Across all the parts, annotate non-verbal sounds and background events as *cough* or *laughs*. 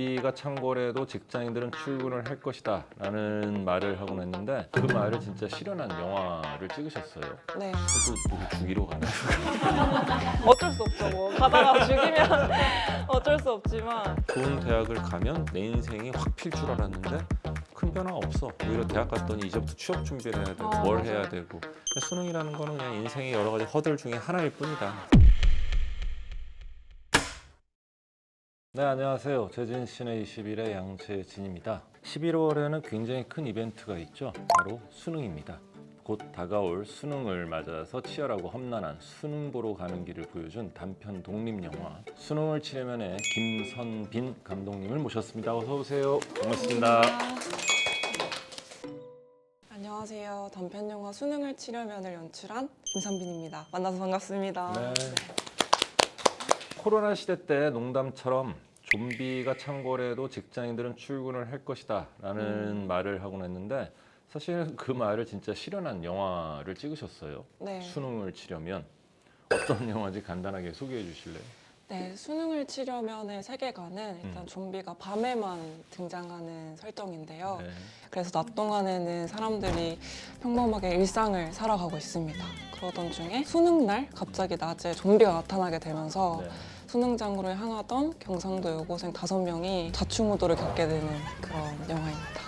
좀비가 창궐해도 직장인들은 출근을 할 것이다 라는 말을 하곤 했는데 그 말을 진짜 실현한 영화를 찍으셨어요. 네. 또 누구 죽이러 가나요? 어쩔 수 없죠. 뭐 가다가 죽이면 *laughs* 어쩔 수 없지만 좋은 대학을 가면 내 인생이 확 필 줄 알았는데 큰 변화 없어. 오히려 대학 갔더니 이제부터 취업 준비를 해야 되고 어, 뭘 맞아요. 해야 되고 수능이라는 거는 그냥 인생의 여러 가지 허들 중에 하나일 뿐이다. 네 안녕하세요. 재진 신의 21의 양재진입니다. 11월에는 굉장히 큰 이벤트가 있죠. 바로 수능입니다. 곧 다가올 수능을 맞아서 치열하고 험난한 수능 보러 가는 길을 보여준 단편 독립 영화 수능을 치려면의 김선빈 감독님을 모셨습니다. 어서 오세요. 반갑습니다. 안녕하세요. 단편 영화 수능을 치려면을 연출한 김선빈입니다. 만나서 반갑습니다. 네. 코로나 시대 때 농담처럼 좀비가 창궐해도 직장인들은 출근을 할 것이다 라는 말을 하곤 했는데 사실 그 말을 진짜 실현한 영화를 찍으셨어요. 네. 수능을 치려면 어떤 영화인지 간단하게 소개해 주실래요? 네, 수능을 치려면의 세계관은 일단 음. 좀비가 밤에만 등장하는 설정인데요. 네. 그래서 낮 동안에는 사람들이 평범하게 일상을 살아가고 있습니다. 그러던 중에 수능 날 갑자기 낮에 좀비가 나타나게 되면서 네. 수능장으로 향하던 경상도 여고생 다섯 명이 자충우도를 겪게 되는 그런 영화입니다.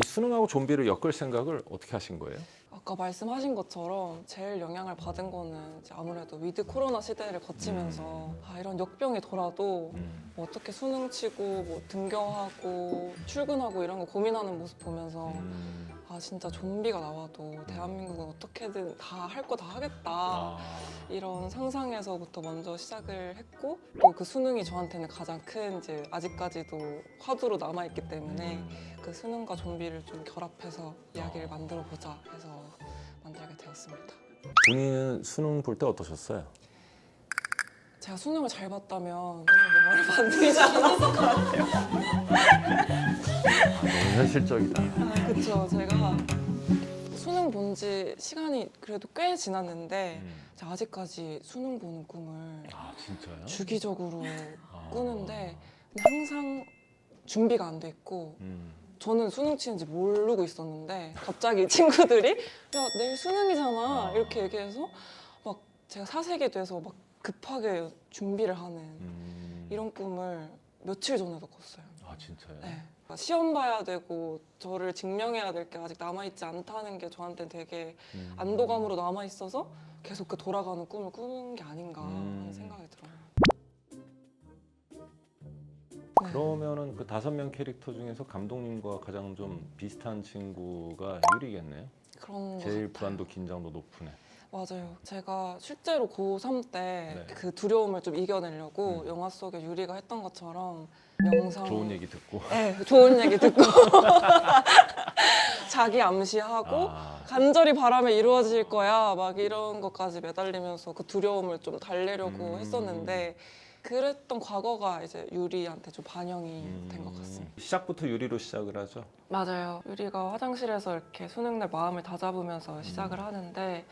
이 수능하고 좀비를 엮을 생각을 어떻게 하신 거예요? 아까 말씀하신 것처럼 제일 영향을 받은 거는 이제 아무래도 위드 코로나 시대를 거치면서 아, 이런 역병이 돌아도 음. 뭐 어떻게 수능 치고 뭐 등교하고 출근하고 이런 거 고민하는 모습 보면서 음. 아 진짜 좀비가 나와도 대한민국은 어떻게든 다 할 거 다 하겠다 아. 이런 상상에서부터 먼저 시작을 했고 또 그 수능이 저한테는 가장 큰 이제 아직까지도 화두로 남아 있기 때문에 음. 그 수능과 좀비를 좀 결합해서 이야기를 만들어 보자 해서 만들게 되었습니다. 본인은 수능 볼 때 어떠셨어요? 제가 수능을 잘 봤다면 이런 영화를 만들지 않았을 것 같아요. 너무 현실적이다. 아, 그쵸. 제가 수능 본 지 시간이 그래도 꽤 지났는데 음. 제가 아직까지 수능 보는 꿈을 아 진짜요? 주기적으로 아. 꾸는데 항상 준비가 안 돼 있고 음. 저는 수능 치는지 모르고 있었는데 갑자기 친구들이 야 내일 수능이잖아 아. 이렇게 얘기해서 막 제가 사색이 돼서 막 급하게 준비를 하는 음. 이런 꿈을 며칠 전에도 꿨어요. 아 진짜요? 네. 시험 봐야 되고 저를 증명해야 될 게 아직 남아 있지 않다는 게 저한테 되게 음. 안도감으로 남아 있어서 계속 그 돌아가는 꿈을 꾸는 게 아닌가 하는 음. 생각이 들어요. 네. 그러면은 그 다섯 명 캐릭터 중에서 감독님과 가장 좀 비슷한 친구가 유리겠네요. 그런 것 제일 같아요. 불안도 긴장도 높은 애. 맞아요. 제가 실제로 고3 때 네. 그 두려움을 좀 이겨내려고 음. 영화 속에 유리가 했던 것처럼 명상 좋은 얘기 듣고. 네, 좋은 얘기 듣고 *laughs* 자기 암시하고 아, 간절히 바람에 이루어질 거야 막 이런 것까지 매달리면서 그 두려움을 좀 달래려고 음. 했었는데 그랬던 과거가 이제 유리한테 좀 반영이 음, 된것 같습니다. 시작부터 유리로 시작을 하죠. 맞아요. 유리가 화장실에서 이렇게 수능날 마음을 다잡으면서 시작을 하는데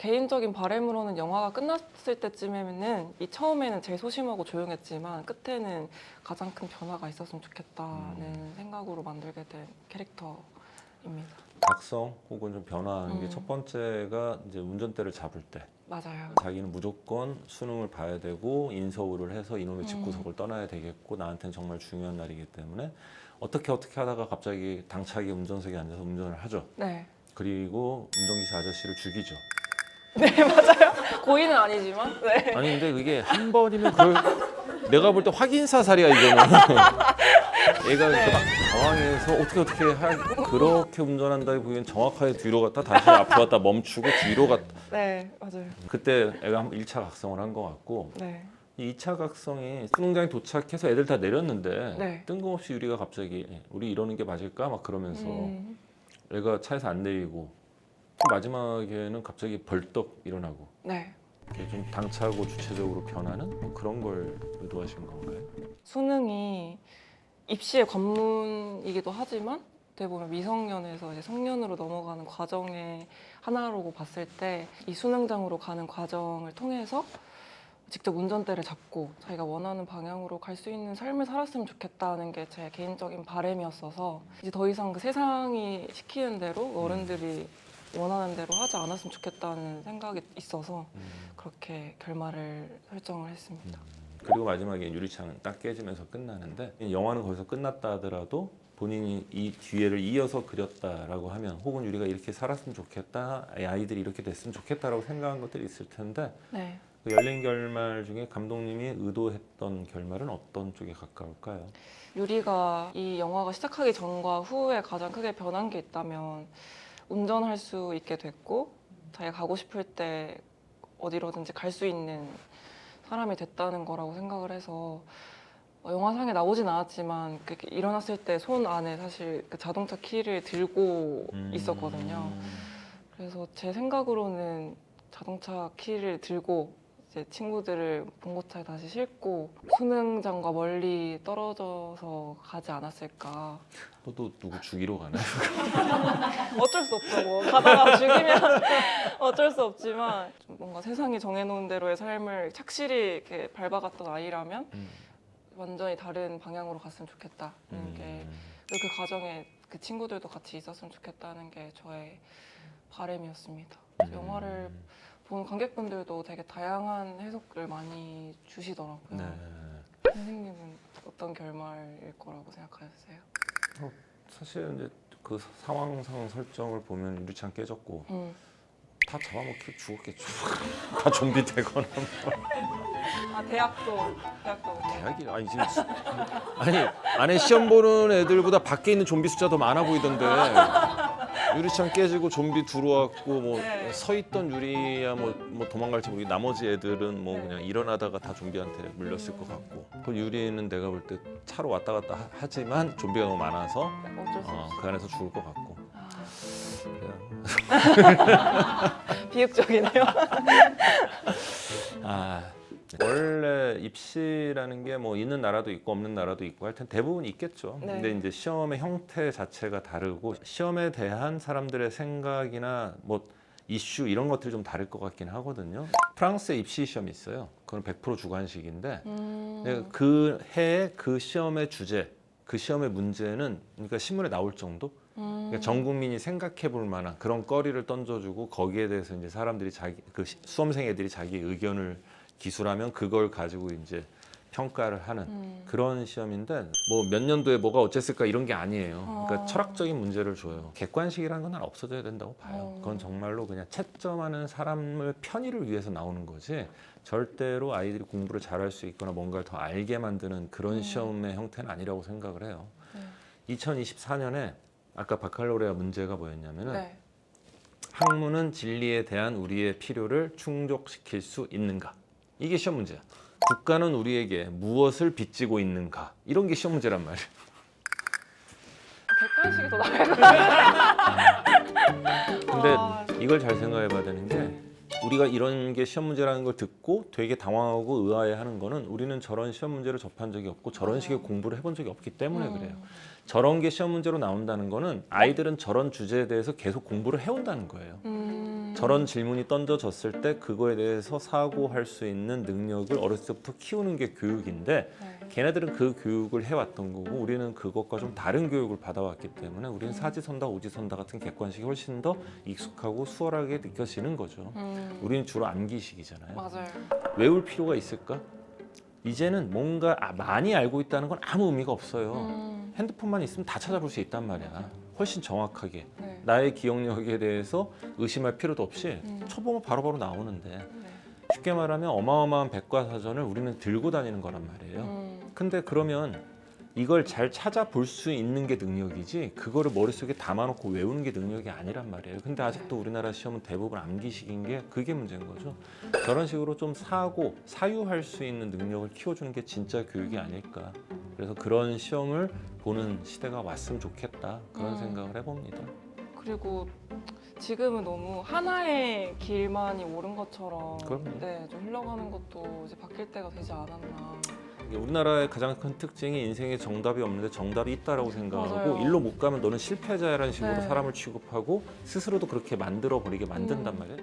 개인적인 바람으로는 영화가 끝났을 때쯤에는 이 처음에는 제일 소심하고 조용했지만 끝에는 가장 큰 변화가 있었으면 좋겠다는 음. 생각으로 만들게 된 캐릭터입니다. 각성 혹은 좀 변화하는 게 음. 첫 번째가 이제 운전대를 잡을 때 맞아요. 자기는 무조건 수능을 봐야 되고 인서울을 해서 이놈의 음. 집구석을 떠나야 되겠고 나한테는 정말 중요한 날이기 때문에 어떻게 어떻게 하다가 갑자기 당차게 운전석에 앉아서 운전을 하죠. 네. 그리고 운전기사 아저씨를 죽이죠. 네, 맞아요. 고의는 아니지만. 네. 아니 근데 그게 한 번이면 그걸 내가 볼 때 확인 사살이야 이거는. *laughs* 얘가 이렇게 막 당황해서 어떻게 어떻게 할 그렇게 운전한다기 보기엔 정확하게 뒤로 갔다 다시 앞으로 갔다 멈추고 뒤로 갔다 네, 맞아요. 그때 애가 한 1차 각성을 한 것 같고 네. 이 2차 각성이 수능장에 도착해서 애들 다 내렸는데 네. 뜬금없이 유리가 갑자기 우리 이러는 게 맞을까 막 그러면서 음, 애가 차에서 안 내리고 마지막에는 갑자기 벌떡 일어나고 네. 이렇게 좀 당차고 주체적으로 변하는 뭐 그런 걸 의도하신 건가요? 수능이 입시의 관문이기도 하지만 어떻게 보면 미성년에서 이제 성년으로 넘어가는 과정의 하나로 봤을 때 이 수능장으로 가는 과정을 통해서 직접 운전대를 잡고 자기가 원하는 방향으로 갈 수 있는 삶을 살았으면 좋겠다는 게 제 개인적인 바람이었어서 이제 더 이상 그 세상이 시키는 대로 어른들이 원하는 대로 하지 않았으면 좋겠다는 생각이 있어서 그렇게 결말을 설정을 했습니다. 그리고 마지막에 유리창은 딱 깨지면서 끝나는데 영화는 거기서 끝났다 하더라도 본인이 이 뒤에를 이어서 그렸다라고 하면 혹은 유리가 이렇게 살았으면 좋겠다 이 아이들이 이렇게 됐으면 좋겠다라고 생각한 것들이 있을 텐데 네. 그 열린 결말 중에 감독님이 의도했던 결말은 어떤 쪽에 가까울까요? 유리가 이 영화가 시작하기 전과 후에 가장 크게 변한 게 있다면 운전할 수 있게 됐고 자기가 가고 싶을 때 어디로든지 갈 수 있는 사람이 됐다는 거라고 생각을 해서 어, 영화상에 나오진 않았지만 그렇게 일어났을 때 손 안에 사실 그 자동차 키를 들고 음. 있었거든요. 그래서 제 생각으로는 자동차 키를 들고 이제 친구들을 봉고차에 다시 싣고 수능장과 멀리 떨어져서 가지 않았을까. 너도 누구 죽이러 가나? *laughs* *laughs* 어쩔 수 없죠. 뭐 가다가 죽이면 *laughs* 어쩔 수 없지만 좀 뭔가 세상이 정해놓은 대로의 삶을 착실히 이렇게 밟아갔던 아이라면 음. 완전히 다른 방향으로 갔으면 좋겠다는 게 그리고 그 과정에 그 친구들도 같이 있었으면 좋겠다는 게 저의 바람이었습니다. 그래서 영화를 본 관객분들도 되게 다양한 해석을 많이 주시더라고요. 네. 선생님은 어떤 결말일 거라고 생각하셨어요? 사실 이제 그 상황상 설정을 보면 유리창 깨졌고 음. 다 잡아먹히 죽었겠죠. *laughs* 다 좀비 되거나 아 대학도 대학도 대학이 아니 지금 수- 아니 안에 시험 보는 애들보다 밖에 있는 좀비 숫자 더 많아 보이던데 유리창 깨지고 좀비 들어왔고 뭐 네. 서 있던 유리야 뭐, 뭐 도망갈지 모르고 나머지 애들은 뭐 네. 그냥 일어나다가 다 좀비한테 물렸을 것 같고 그 유리는 내가 볼 때 차로 왔다 갔다 하- 하지만 좀비가 너무 많아서 어쩔 수 어, 없어. 그 안에서 죽을 것 같고 *laughs* *laughs* 아, 그냥 비극적이네요. 아 원래 입시라는 게 뭐 있는 나라도 있고 없는 나라도 있고 하여튼 대부분 있겠죠. 네. 근데 이제 시험의 형태 자체가 다르고 시험에 대한 사람들의 생각이나 뭐 이슈 이런 것들이 좀 다를 것 같긴 하거든요. 프랑스에 입시 시험이 있어요. 그건 100% 주관식인데 음. 네, 그 해에 그 시험의 주제, 그 시험의 문제는 그러니까 신문에 나올 정도 음. 그러니까 전 국민이 생각해 볼 만한 그런 거리를 던져주고 거기에 대해서 이제 사람들이 자기 그 시- 수험생 애들이 자기 의견을 기술하면 그걸 가지고 이제 평가를 하는 음. 그런 시험인데 뭐 몇 년도에 뭐가 어쨌을까 이런 게 아니에요. 그러니까 어. 철학적인 문제를 줘요. 객관식이라는 건 난 없어져야 된다고 봐요. 어. 그건 정말로 그냥 채점하는 사람을 편의를 위해서 나오는 거지. 절대로 아이들이 공부를 잘할 수 있거나 뭔가를 더 알게 만드는 그런 음. 시험의 형태는 아니라고 생각을 해요. 네. 2024년에 아까 바칼로레아 문제가 뭐였냐면은 네. 학문은 진리에 대한 우리의 필요를 충족시킬 수 있는가? 이게 시험 문제야. 국가는 우리에게 무엇을 빚지고 있는가? 이런 게 시험 문제란 말이야. 객관식이 더 같아요. *laughs* 근데 아, 이걸 잘 생각해 봐야 되는 게 우리가 이런 게 시험 문제라는 걸 듣고 되게 당황하고 의아해 하는 거는 우리는 저런 시험 문제를 접한 적이 없고 저런 맞아요. 식의 공부를 해본 적이 없기 때문에 음. 그래요. 저런 게 시험 문제로 나온다는 거는 아이들은 저런 주제에 대해서 계속 공부를 해온다는 거예요. 음. 저런 질문이 던져졌을 때 그거에 대해서 사고할 수 있는 능력을 어렸을 때부터 키우는 게 교육인데 네. 걔네들은 그 교육을 해왔던 거고 우리는 그것과 좀 다른 교육을 받아왔기 때문에 우리는 음. 사지선다 오지선다 같은 객관식이 훨씬 더 익숙하고 수월하게 느껴지는 거죠. 음. 우리는 주로 암기식이잖아요. 맞아요. 외울 필요가 있을까? 이제는 뭔가 아, 많이 알고 있다는 건 아무 의미가 없어요. 음. 핸드폰만 있으면 다 찾아볼 수 있단 말이야. 훨씬 정확하게. 네. 나의 기억력에 대해서 의심할 필요도 없이 음. 쳐보면 바로바로 나오는데 네. 쉽게 말하면 어마어마한 백과사전을 우리는 들고 다니는 거란 말이에요. 음. 근데 그러면 이걸 잘 찾아볼 수 있는 게 능력이지 그거를 머릿속에 담아놓고 외우는 게 능력이 아니란 말이에요. 근데 아직도 우리나라 시험은 대부분 암기식인 게 그게 문제인 거죠. 저런 식으로 좀 사고 사유할 수 있는 능력을 키워주는 게 진짜 교육이 아닐까. 그래서 그런 시험을 보는 시대가 왔으면 좋겠다 그런 음. 생각을 해봅니다. 그리고 지금은 너무 하나의 길만이 옳은 것처럼 그럼요. 네, 좀 흘러가는 것도 이제 바뀔 때가 되지 않았나. 이게 우리나라의 가장 큰 특징이 인생에 정답이 없는데 정답이 있다라고 생각하고 맞아요. 일로 못 가면 너는 실패자라는 식으로 네. 사람을 취급하고 스스로도 그렇게 만들어 버리게 만든단 음. 말이에요.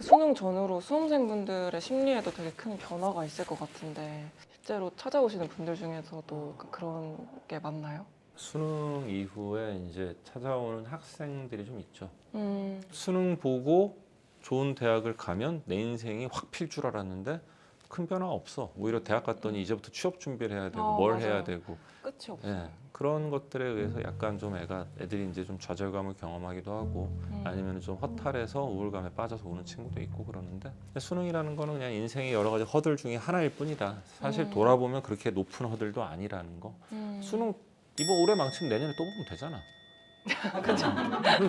수능 전후로 수험생분들의 심리에도 되게 큰 변화가 있을 것 같은데 실제로 찾아오시는 분들 중에서도 그런 게 많나요? 수능 이후에 이제 찾아오는 학생들이 좀 있죠. 음, 수능 보고 좋은 대학을 가면 내 인생이 확 필 줄 알았는데 큰 변화 없어. 오히려 대학 갔더니 이제부터 취업 준비를 해야 되고 어, 뭘 맞아요. 해야 되고 끝이 없어요. 예, 그런 것들에 의해서 약간 좀 애가 애들이 이제 좀 좌절감을 경험하기도 하고 음. 아니면 좀 허탈해서 우울감에 빠져서 오는 친구도 있고 그러는데 근데 수능이라는 거는 그냥 인생의 여러 가지 허들 중에 하나일 뿐이다. 사실 음. 돌아보면 그렇게 높은 허들도 아니라는 거. 음. 수능 이번 올해 망치면 내년에 또 보면 되잖아. 그렇죠.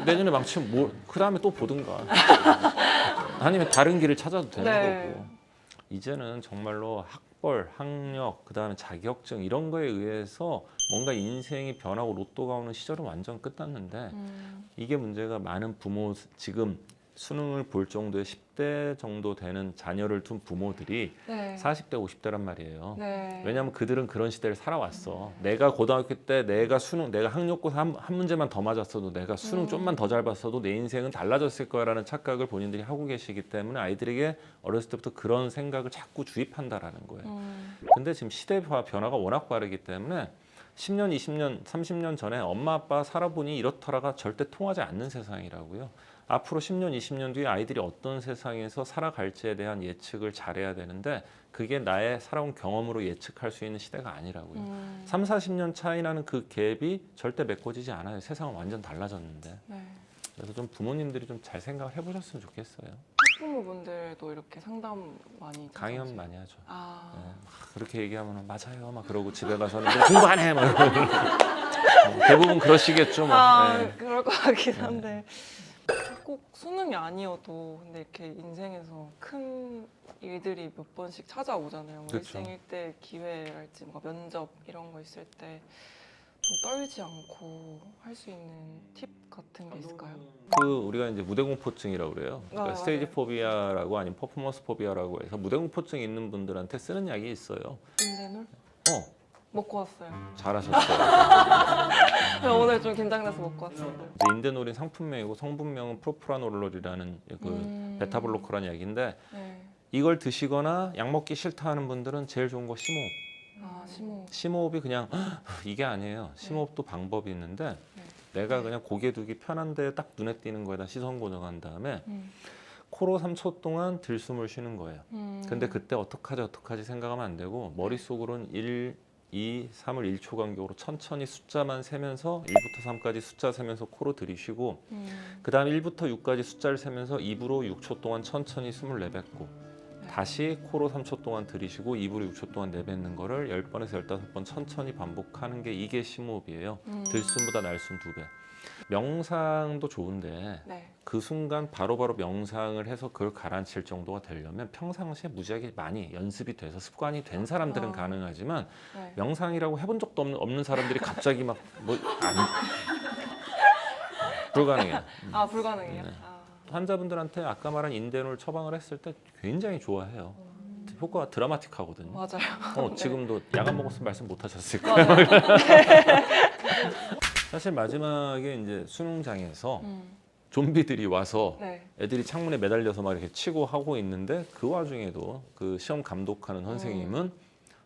내년에 망치면 뭐 그 다음에 또 보든가. *laughs* 아니면 다른 길을 찾아도 되는 네. 거고. 이제는 정말로 학벌, 학력, 그 다음에 자격증 이런 거에 의해서 뭔가 인생이 변하고 로또가 오는 시절은 완전 끝났는데 음, 이게 문제가 많은 부모 지금 수능을 볼 정도의 10대 정도 되는 자녀를 둔 부모들이 네. 40대, 50대란 말이에요. 네. 왜냐하면 그들은 그런 시대를 살아왔어. 내가 고등학교 때 내가 수능, 내가 학력고사 한, 한 문제만 더 맞았어도 내가 수능 음. 좀만 더 잘 봤어도 내 인생은 달라졌을 거라는 착각을 본인들이 하고 계시기 때문에 아이들에게 어렸을 때부터 그런 생각을 자꾸 주입한다라는 거예요. 음, 근데 지금 시대와 변화가 워낙 빠르기 때문에 10년, 20년, 30년 전에 엄마 아빠 살아보니 이렇더라가 절대 통하지 않는 세상이라고요. 앞으로 10년, 20년 뒤에 아이들이 어떤 세상에서 살아갈지에 대한 예측을 잘해야 되는데 그게 나의 살아온 경험으로 예측할 수 있는 시대가 아니라고요. 음, 3, 40년 차이 나는 그 갭이 절대 메꿔지지 않아요. 세상은 완전 달라졌는데. 네. 그래서 좀 부모님들이 좀 잘 생각을 해보셨으면 좋겠어요. 학부모분들도 이렇게 상담 많이 강연? 많이 하죠. 아, 네, 막 그렇게 얘기하면 맞아요 막 그러고 집에 가서는 공부 안 해. 막 이러고. *laughs* 어, 대부분 그러시겠죠. 뭐. 아 네. 그럴 것 같긴 한데 꼭 수능이 아니어도 근데 이렇게 인생에서 큰 일들이 몇 번씩 찾아오잖아요. 뭐 그쵸. 일생 일대 기회랄지 뭐 면접 이런 거 있을 때 좀 떨지 않고 할 수 있는 팁 같은 게 있을까요? 그 우리가 이제 무대 공포증이라고 그래요. 그러니까 아, 스테이지 맞아요. 포비아라고 아니면 퍼포먼스 포비아라고 해서 무대 공포증 있는 분들한테 쓰는 약이 있어요. 인대놀 어, 먹고 왔어요. 잘하셨어요. 저 *laughs* 오늘 좀 긴장돼서 먹고. 이제 인데놀인 상품명이고 성분명은 프로프라놀이라는 그 음. 베타블로커라는 약인데 네. 이걸 드시거나 약 먹기 싫다 하는 분들은 제일 좋은 거 심호흡. 아 심호. 심호흡이 그냥 *gasps* 이게 아니에요. 심호흡도 방법이 있는데 네. 내가 그냥 고개 두기 편한데 딱 눈에 띄는 거에다 시선 고정한 다음에 음. 코로 3초 동안 들숨을 쉬는 거예요. 음. 근데 그때 어떡하지 어떡하지 생각하면 안 되고 머릿속으로는 1, 2, 3을 1초 간격으로 천천히 숫자만 세면서 1부터 3까지 숫자 세면서 코로 들이쉬고 음. 그 다음 1부터 6까지 숫자를 세면서 입으로 6초 동안 천천히 숨을 내뱉고 네. 다시 코로 3초 동안 들이쉬고 입으로 6초 동안 내뱉는 거를 10번에서 15번 천천히 반복하는 게 이게 심호흡이에요. 음. 들숨보다 날숨 두 배. 명상도 좋은데 네. 그 순간 바로바로 명상을 해서 그걸 가라앉힐 정도가 되려면 평상시에 무지하게 많이 연습이 돼서 습관이 된 사람들은 아. 가능하지만 네. 명상이라고 해본 적도 없는, 없는 사람들이 갑자기 막뭐안 *laughs* 불가능해요. 아 불가능해요. 네. 아. 환자분들한테 아까 말한 인대놀 처방을 했을 때 굉장히 좋아해요. 효과가 드라마틱하거든요. 맞아요. 어, *laughs* 네. 지금도 약안 먹었으면 말씀 못 하셨을 거예요. *laughs* 사실 마지막에 이제 수능장에서 음. 좀비들이 와서 네. 애들이 창문에 매달려서 막 이렇게 치고 하고 있는데 그 와중에도 그 시험 감독하는 선생님은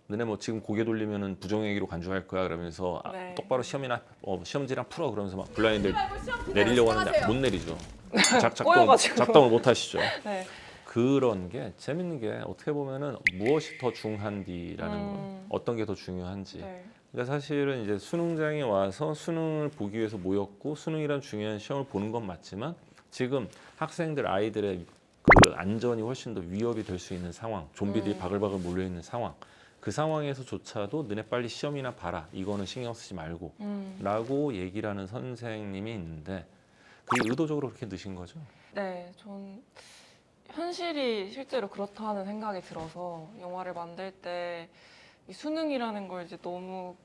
너네 뭐 지금 고개 돌리면은 부정행위로 간주할 거야 그러면서 아, 네. 똑바로 시험이나 어, 시험지랑 풀어 그러면서 막 블라인드 내리려고 하는데 못 내리죠. *laughs* 작, 작동, 꼬여가지고. 작동을 못 하시죠. *laughs* 네. 그런 게 재밌는 게 어떻게 보면은 무엇이 더 중한디라는 음. 건 어떤 게 더 중요한지 네. 그러니까 사실은 이제 수능장에 와서 수능을 보기 위해서 모였고 수능이란 중요한 시험을 보는 건 맞지만 지금 학생들 아이들의 그 안전이 훨씬 더 위협이 될 수 있는 상황, 좀비들이 음. 바글바글 몰려 있는 상황. 그 상황에서조차도 너네 빨리 시험이나 봐라. 이거는 신경 쓰지 말고. 음. 라고 얘기를 하는 선생님이 있는데 그게 의도적으로 그렇게 넣으신 거죠? 네, 전 현실이 실제로 그렇다는 생각이 들어서 영화를 만들 때 이 수능이라는 걸 이제 너무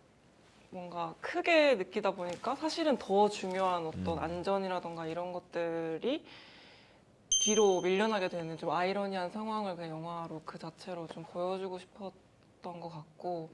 뭔가 크게 느끼다 보니까 사실은 더 중요한 어떤 음. 안전이라던가 이런 것들이 뒤로 밀려나게 되는 좀 아이러니한 상황을 그냥 영화로 그 자체로 좀 보여주고 싶었던 것 같고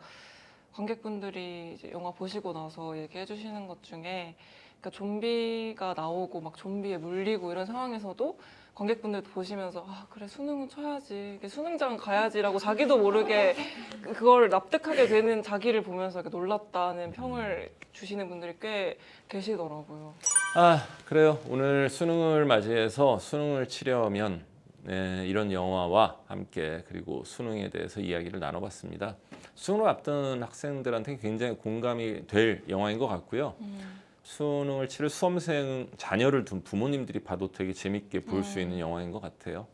관객분들이 이제 영화 보시고 나서 얘기해 주시는 것 중에 그러니까 좀비가 나오고 막 좀비에 물리고 이런 상황에서도 관객분들도 보시면서 아 그래 수능은 쳐야지 수능장 가야지라고 자기도 모르게 그- 그걸 납득하게 되는 자기를 보면서 놀랐다는 평을 주시는 분들이 꽤 계시더라고요. 아 그래요. 오늘 수능을 맞이해서 수능을 치려면 네, 이런 영화와 함께 그리고 수능에 대해서 이야기를 나눠봤습니다. 수능을 앞둔 학생들한테 굉장히 공감이 될 영화인 것 같고요. 수능을 치를 수험생 자녀를 둔 부모님들이 봐도 되게 재밌게 볼수 음. 있는 영화인 것 같아요.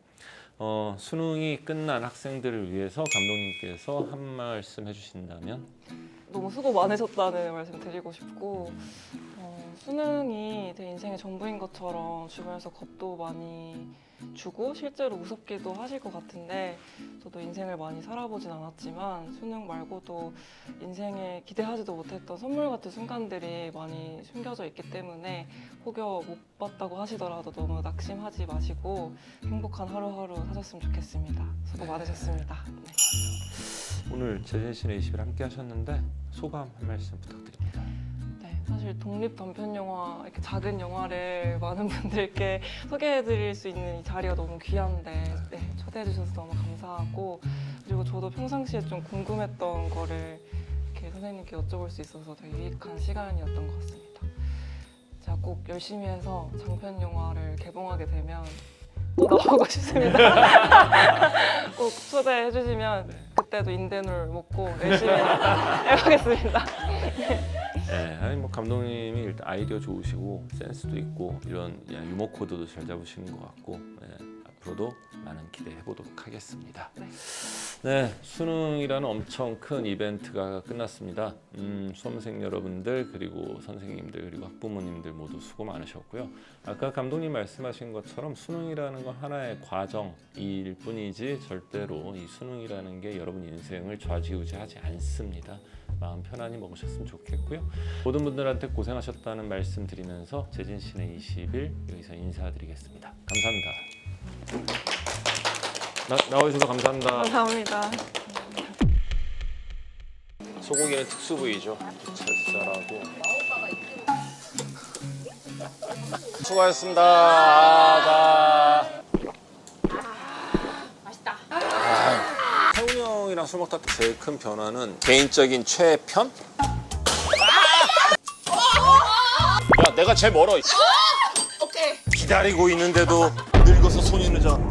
어, 수능이 끝난 학생들을 위해서 감독님께서 한 말씀 해주신다면 너무 수고 많으셨다는 말씀 드리고 싶고 어, 수능이 제 인생의 전부인 것처럼 주변에서 겁도 많이 주고 실제로 무섭기도 하실 것 같은데 저도 인생을 많이 살아보진 않았지만 수능 말고도 인생에 기대하지도 못했던 선물 같은 순간들이 많이 숨겨져 있기 때문에 혹여 못 봤다고 하시더라도 너무 낙심하지 마시고 행복한 하루하루 사셨으면 좋겠습니다. 수고 많으셨습니다. 네. 오늘 제진신의 20일 함께 하셨는데 소감 한 말씀 부탁드립니다. 네, 사실 독립 단편 영화 이렇게 작은 영화를 *laughs* 많은 분들께 소개해드릴 수 있는 이 자리가 너무 귀한데 네, 초대해 주셔서 너무 감사하고 그리고 저도 평상시에 좀 궁금했던 거를 이렇게 선생님께 여쭤볼 수 있어서 되게 유익한 시간이었던 것 같습니다. 제가 꼭 열심히 해서 장편 영화를 개봉하게 되면 또 나오고 *laughs* 싶습니다. *laughs* 꼭 초대해 주시면 네. 그때도 인대놀 먹고 열심히 해보겠습니다. 네, 아니 뭐 감독님이 일단 아이디어 좋으시고 센스도 있고 이런 야, 유머 코드도 잘 잡으시는 것 같고 네, 앞으로도 많은 기대해 보도록 하겠습니다. 네. 네, 수능이라는 엄청 큰 이벤트가 끝났습니다. 음, 수험생 여러분들 그리고 선생님들 그리고 학부모님들 모두 수고 많으셨고요. 아까 감독님 말씀하신 것처럼 수능이라는 건 하나의 과정일 뿐이지 절대로 이 수능이라는 게 여러분 인생을 좌지우지하지 않습니다. 마음 편안히 먹으셨으면 좋겠고요. 모든 분들한테 고생하셨다는 말씀 드리면서 재진신의 20일 여기서 인사드리겠습니다. 감사합니다. 나, 나와주셔서 감사합니다. 감사합니다. 소고기는 특수 부위죠. 젖살하고. 수고하셨습니다. 아, 맛있다. 자. 태훈이 형이랑 술 먹다 제일 큰 변화는 개인적인 최편? 야, 내가 제일 멀어. 오케이. 기다리고 있는데도 늙어서 손이 늦어.